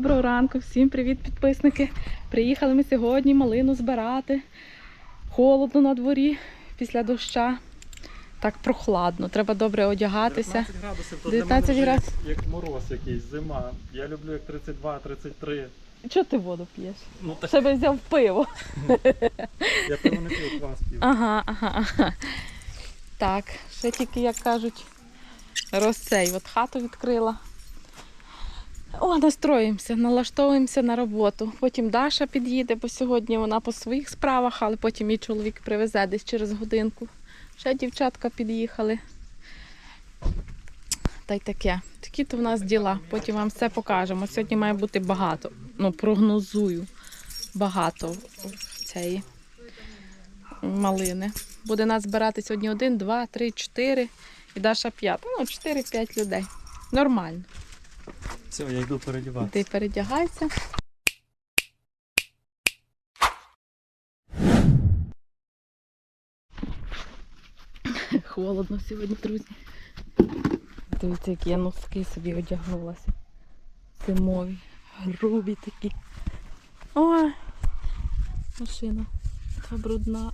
Доброго ранку, всім привіт, підписники. Приїхали ми сьогодні малину збирати. Холодно на дворі після доща. Так прохладно, треба добре одягатися. 19 градусів, то 19 для мене вже градусів. як, як мороз якийсь, зима. Я люблю як 32-33. Чого ти воду п'єш? Ну так Ще би взяв пиво. я пиво не пив, квас пів. Ага, ага, ага. Так, ще тільки, як кажуть, розцей. От хату відкрила. О, настроїмося, налаштовуємося на роботу. Потім Даша під'їде, бо сьогодні вона по своїх справах, але потім мій чоловік привезе десь через годинку. Ще дівчатка під'їхали. Та й таке. Такі то в нас діла. Потім вам все покажемо. Сьогодні має бути багато. Ну, прогнозую. Багато цієї малини. Буде нас збирати сьогодні один, два, три, чотири і Даша п'ята. Ну, чотири-п'ять людей. Нормально. Все, я йду передівати. Ти передягайся. Холодно сьогодні, друзі. Дивіться, які я носки собі одягнулася. Зимові, грубі такі. Ой, машина така брудна.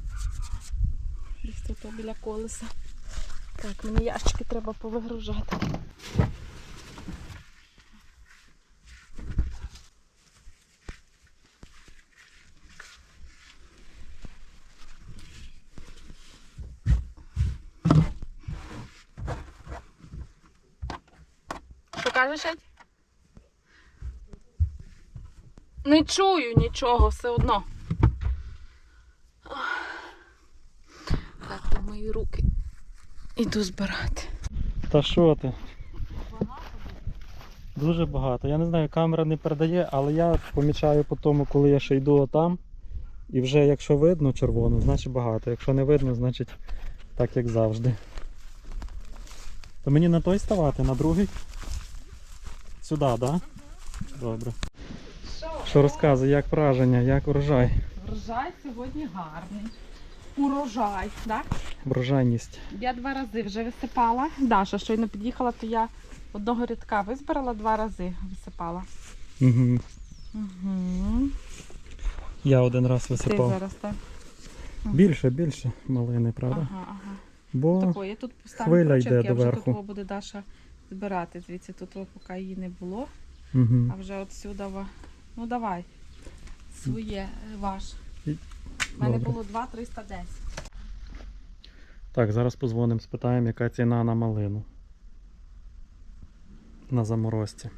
Десь тут біля колеса. Так, мені ящики треба повигружати. Що кажеш, Не чую нічого все одно. Так, мої руки. Іду збирати. Та що ти? Дуже багато. Я не знаю, камера не передає, але я помічаю по тому, коли я ще йду отам. І вже якщо видно червоно, значить багато. Якщо не видно, значить так як завжди. То мені на той ставати, на другий? Сюди, так? Да? Добре. Що розказує, як враження, як урожай? Врожай сьогодні гарний. Урожай, так? Врожайність. Я два рази вже висипала. Даша щойно під'їхала, то я одного рядка визбирала, два рази висипала. Угу. Угу. Я один раз Ти зараз так. Більше, більше малини, правда? Ага, ага. Бо Такої, тут хвиля йде я вже доверху. тут буде Даша збирати. Звідси тут о, поки її не було. угу. А вже от сюди. Ну давай. Своє е, ваш. У мене Добре. було 2 310. Так, зараз позвонимо, спитаємо, яка ціна на малину. На заморозці.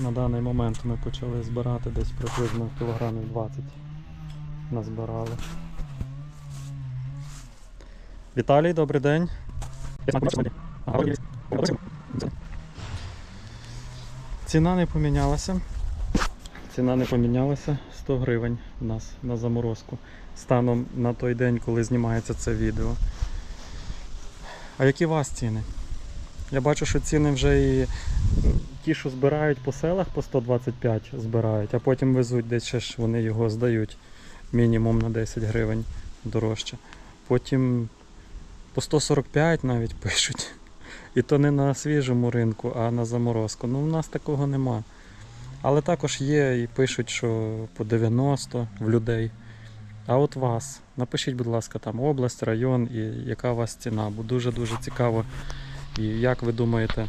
На даний момент ми почали збирати десь приблизно кілограмів 20 назбирали. Віталій, добрий день. Ціна не помінялася. Ціна не помінялася 100 гривень у нас на заморозку. Станом на той день, коли знімається це відео. А які у вас ціни? Я бачу, що ціни вже і ті, що збирають по селах по 125 збирають, а потім везуть десь ще ж вони його здають мінімум на 10 гривень дорожче. Потім по 145 навіть пишуть. І то не на свіжому ринку, а на заморозку. Ну, у нас такого нема. Але також є і пишуть, що по 90 в людей. А от вас, напишіть, будь ласка, там область, район і яка у вас ціна, бо дуже-дуже цікаво. І як ви думаєте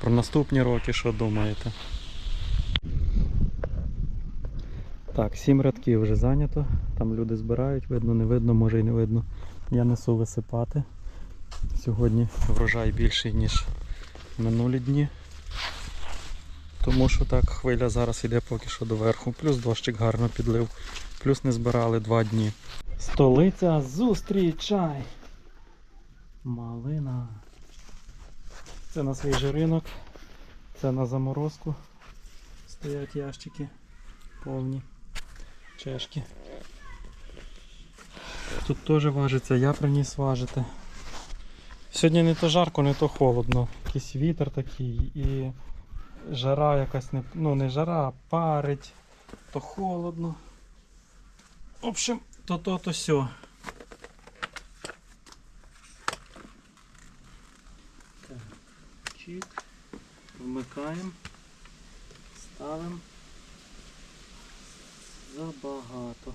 про наступні роки, що думаєте? Так, сім рядків вже зайнято. Там люди збирають, видно, не видно, може і не видно. Я несу висипати. Сьогодні врожай більший, ніж минулі дні. Тому що так хвиля зараз йде поки що доверху. Плюс дощик гарно підлив. Плюс не збирали два дні. Столиця зустрічай! Малина. Це на свіжий ринок. Це на заморозку. Стоять ящики повні. Чешки. Тут теж важиться, я приніс важити. Сьогодні не то жарко, не то холодно. Якийсь вітер такий і жара якась не. Ну не жара, а парить, то холодно. В общем, то то, сьо. Чик. Вмикаємо. Ставимо. Забагато.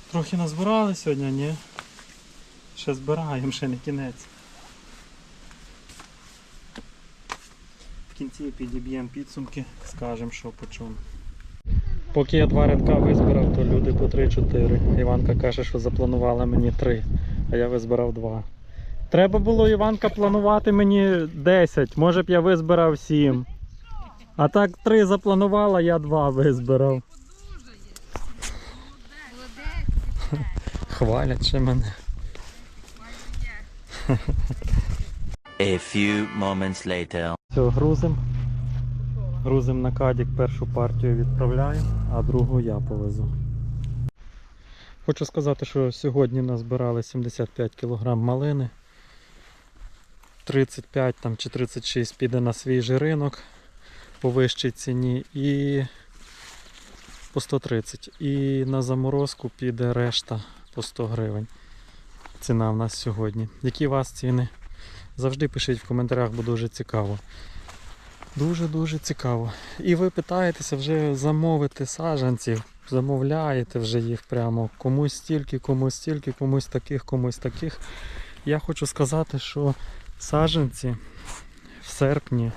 Трохи назбирали сьогодні, ні? Ще збираємо, ще не кінець. В кінці підіб'ємо підсумки, скажемо, що по чому. Поки я два рядка визбирав, то люди по 3-4. Іванка каже, що запланувала мені 3, а я визбирав 2. Треба було Іванка планувати мені 10, може б я визбирав 7. А так 3 запланувала, я 2 визбирав. Хвалять ще мене. A few moments later. Все, грузим. Грузим на кадік, першу партію відправляю, а другу я повезу. Хочу сказати, що сьогодні назбирали 75 кг малини. 35 там, чи 36 піде на свіжий ринок по вищій ціні і по 130. І на заморозку піде решта по 100 гривень. Ціна в нас сьогодні. Які у вас ціни? Завжди пишіть в коментарях, бо дуже цікаво. Дуже-дуже цікаво. І ви питаєтеся вже замовити саджанців, замовляєте вже їх прямо. Комусь стільки, комусь стільки, комусь таких, комусь таких. Я хочу сказати, що саджанці в серпні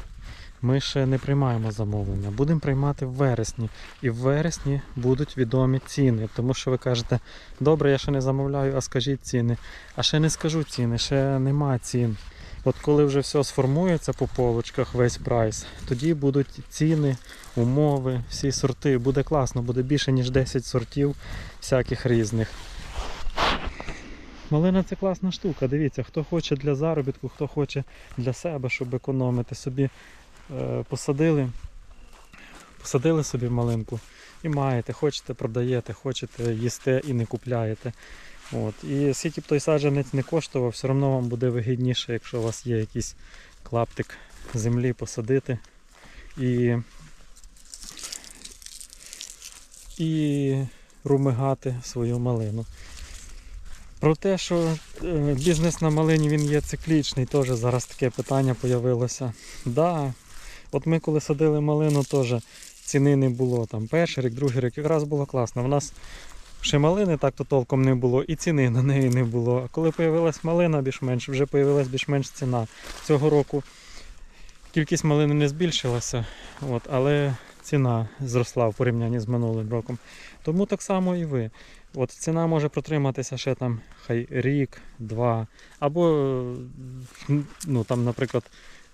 ми ще не приймаємо замовлення. Будемо приймати в вересні. І в вересні будуть відомі ціни. Тому що ви кажете, добре, я ще не замовляю, а скажіть ціни. А ще не скажу ціни, ще нема цін. От коли вже все сформується по полочках, весь прайс, тоді будуть ціни, умови, всі сорти. Буде класно, буде більше, ніж 10 сортів всяких різних. Малина це класна штука. Дивіться, хто хоче для заробітку, хто хоче для себе, щоб економити собі, посадили, посадили собі малинку і маєте, хочете, продаєте, хочете, їсте і не купляєте. От. І скільки б той саджанець не коштував, все одно вам буде вигідніше, якщо у вас є якийсь клаптик землі посадити і, і румигати свою малину. Про те, що е, бізнес на малині він є циклічний, теж зараз таке питання з'явилося. Да, от ми коли садили малину, теж ціни не було. Там перший рік, другий рік, якраз було класно. У нас ще малини так-то толком не було, і ціни на неї не було. А коли з'явилась малина більш-менш, вже з'явилась більш-менш ціна. Цього року кількість малини не збільшилася, от, але ціна зросла в порівнянні з минулим роком. Тому так само і ви. От ціна може протриматися ще там хай рік, два, або, ну там, наприклад,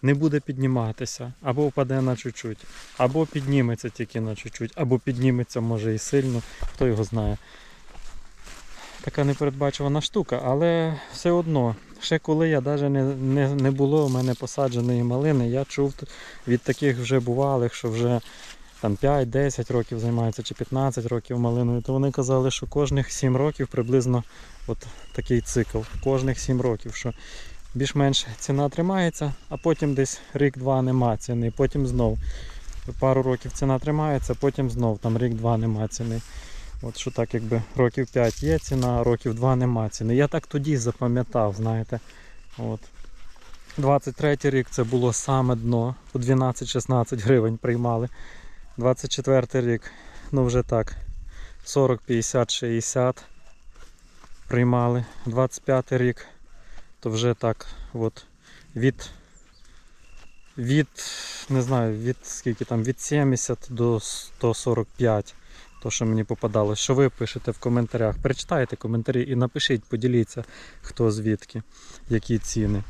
не буде підніматися, або впаде на чуть-чуть, або підніметься тільки на чуть-чуть, або підніметься може і сильно, хто його знає. Така непередбачувана штука, але все одно, ще коли я навіть не, не, не було у мене посадженої малини, я чув від таких вже бувалих, що вже там 5-10 років займаються чи 15 років малиною, то вони казали, що кожних 7 років приблизно от такий цикл. Кожних 7 років, що більш-менш ціна тримається, а потім десь рік-два нема ціни, потім знов. Пару років ціна тримається, потім знов там рік-два нема ціни. От що так, якби років 5 є ціна, а років 2 нема ціни. Я так тоді запам'ятав, знаєте. От. 23 рік це було саме дно, по 12-16 гривень приймали. 24 рік, ну вже так, 40, 50, 60. приймали. 25 рік, то вже так от від, від не знаю, від скільки там, від 70 до 145. То, що мені попадалось, що ви пишете в коментарях. Перечитайте коментарі і напишіть, поділіться, хто звідки, які ціни.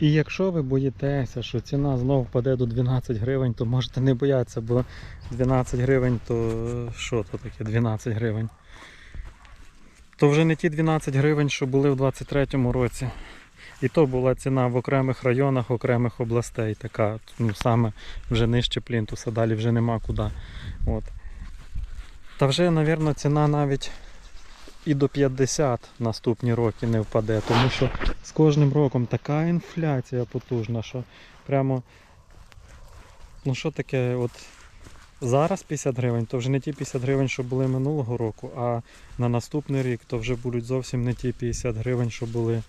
І якщо ви боїтеся, що ціна знову впаде до 12 гривень, то можете не боятися, бо 12 гривень, то що то таке 12 гривень? То вже не ті 12 гривень, що були в 23-му році. І то була ціна в окремих районах, окремих областей, така, ну саме вже нижче плінтуса, далі вже нема куди. От. Та вже, мабуть, ціна навіть і до 50 наступні роки не впаде, тому що з кожним роком така інфляція потужна, що прямо. Ну що таке, от зараз 50 гривень, то вже не ті 50 гривень, що були минулого року, а на наступний рік то вже будуть зовсім не ті 50 гривень, що були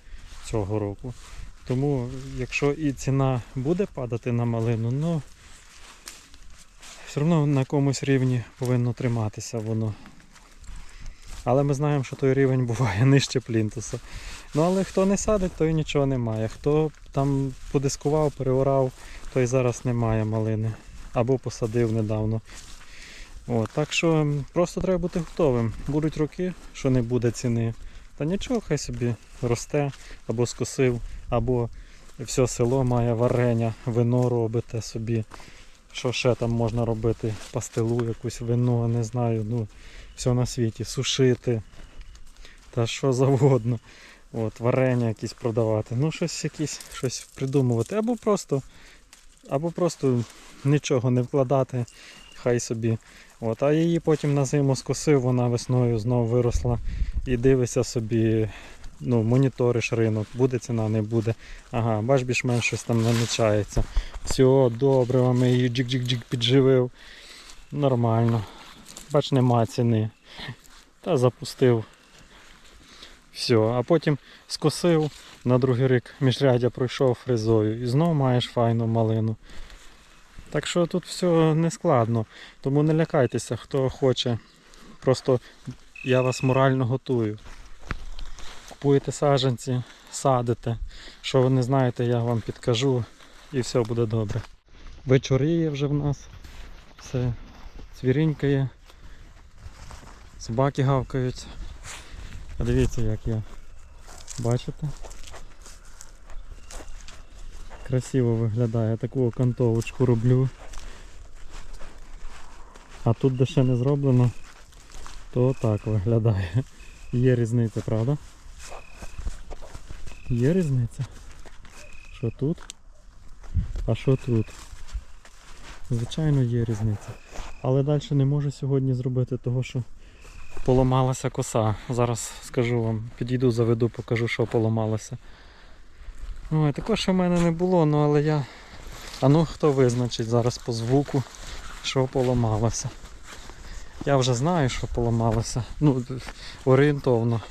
цього року. Тому, якщо і ціна буде падати на малину, ну все одно на якомусь рівні повинно триматися воно. Але ми знаємо, що той рівень буває нижче плінтуса. Ну але хто не садить, той нічого немає. Хто там подискував, переорав, той зараз не має малини. Або посадив недавно. От, так що просто треба бути готовим. Будуть роки, що не буде ціни. Та нічого, хай собі росте, або скосив, або все село має варення, вино робите собі. Що ще там можна робити? Пастилу, якусь вино, не знаю. Ну, все на світі, сушити. Та що завгодно. От, варення якісь продавати. Ну, щось якісь, щось придумувати. Або просто, або просто нічого не вкладати, хай собі. От, а її потім на зиму скосив, вона весною знову виросла. І дивишся собі, ну, моніториш ринок, буде ціна, не буде. Ага, бач, більш-менш щось там намічається. Все, добре, вам її джик-джик-джик підживив. Нормально. Бач, нема ціни. Та запустив. Все, а потім скосив, на другий рік міжрядя пройшов фрезою і знову маєш файну малину. Так що тут все не складно. Тому не лякайтеся, хто хоче. Просто я вас морально готую. Купуєте саджанці, садите. Що ви не знаєте, я вам підкажу і все буде добре. Вечоріє вже в нас. Все цвірінькає. Собаки гавкають. Дивіться, як я. Бачите? Красиво виглядає. Таку окантовочку роблю. А тут де ще не зроблено, то так виглядає. Є різниця, правда? Є різниця. Що тут? А що тут? Звичайно, є різниця. Але далі не можу сьогодні зробити того, що поламалася коса. Зараз скажу вам, підійду, заведу, покажу, що поламалося. Ой, також у мене не було, ну але я. А ну хто визначить зараз по звуку, що поламалося. Я вже знаю, що поламалося. Ну, орієнтовно.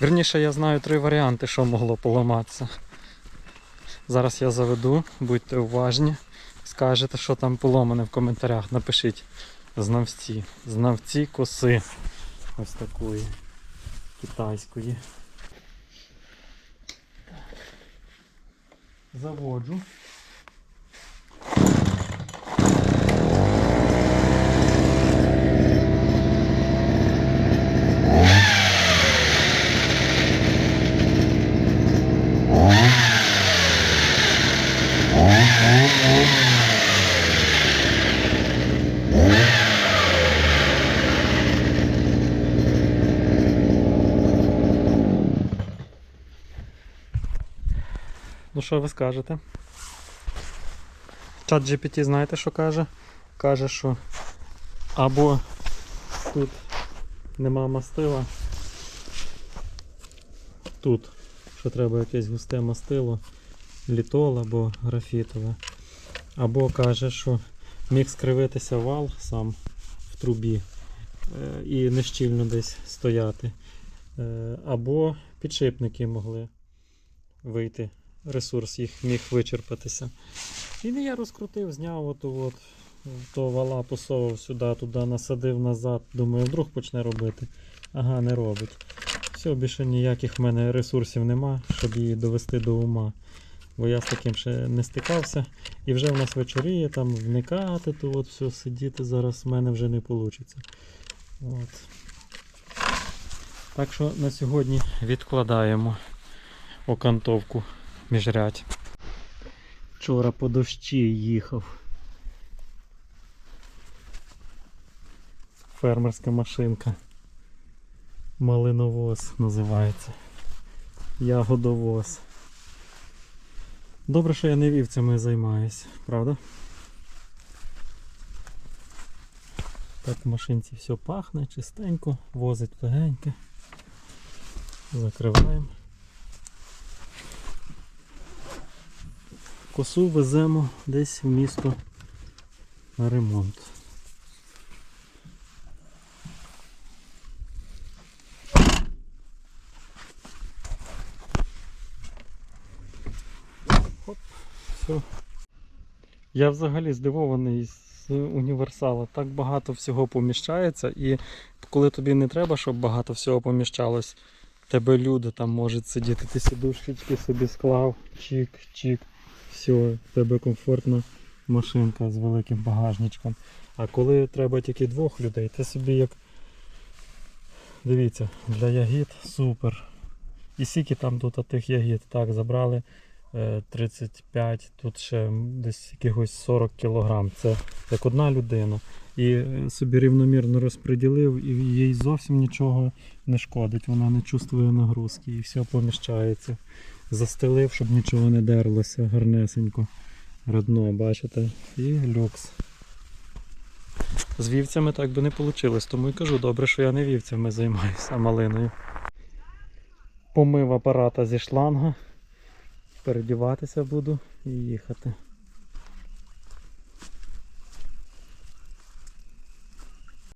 Верніше я знаю три варіанти, що могло поламатися. Зараз я заведу, будьте уважні. Скажете, що там поломане в коментарях. Напишіть знавці. Знавці коси. Ось такої китайської. Заводжу. Ну що ви скажете? Чат GPT знаєте, що каже? Каже, що або тут нема мастила. Тут, що треба якесь густе мастило, літол або графітове. Або каже, що міг скривитися вал сам в трубі е, і нещільно десь стояти. Е, Або підшипники могли вийти ресурс їх міг вичерпатися. І я розкрутив, зняв оту от, то вала посовував сюди, туди, насадив назад. Думаю, вдруг почне робити. Ага, не робить. Все, більше ніяких в мене ресурсів нема, щоб її довести до ума. Бо я з таким ще не стикався. І вже в нас вечоріє, там вникати, то от все сидіти зараз в мене вже не вийде. От. Так що на сьогодні відкладаємо окантовку міжрядь. Вчора по дощі їхав. Фермерська машинка. Малиновоз називається. Ягодовоз. Добре, що я не вівцями займаюся, правда? Так в машинці все пахне, чистенько, возить легеньке. Закриваємо. Косу веземо десь в місто на ремонт. Оп, все. Я взагалі здивований з універсала. Так багато всього поміщається, і коли тобі не треба, щоб багато всього поміщалось, тебе люди там можуть сидіти, ти сідушечки собі склав, чик, чик, все, в тебе комфортна машинка з великим багажничком. А коли треба тільки двох людей, ти собі як. Дивіться, для ягід супер. І скільки там тут тих ягід? Так, забрали е, 35, тут ще десь якихось 40 кілограм. Це як одна людина. І е, собі рівномірно розподілив, і їй зовсім нічого не шкодить. Вона не чувствує нагрузки і все поміщається. Застелив, щоб нічого не дерлося гарнесенько. Родно, бачите? І люкс. З вівцями так би не вийшло, тому і кажу, добре, що я не вівцями займаюся, а малиною. Помив апарата зі шланга. Передіватися буду і їхати.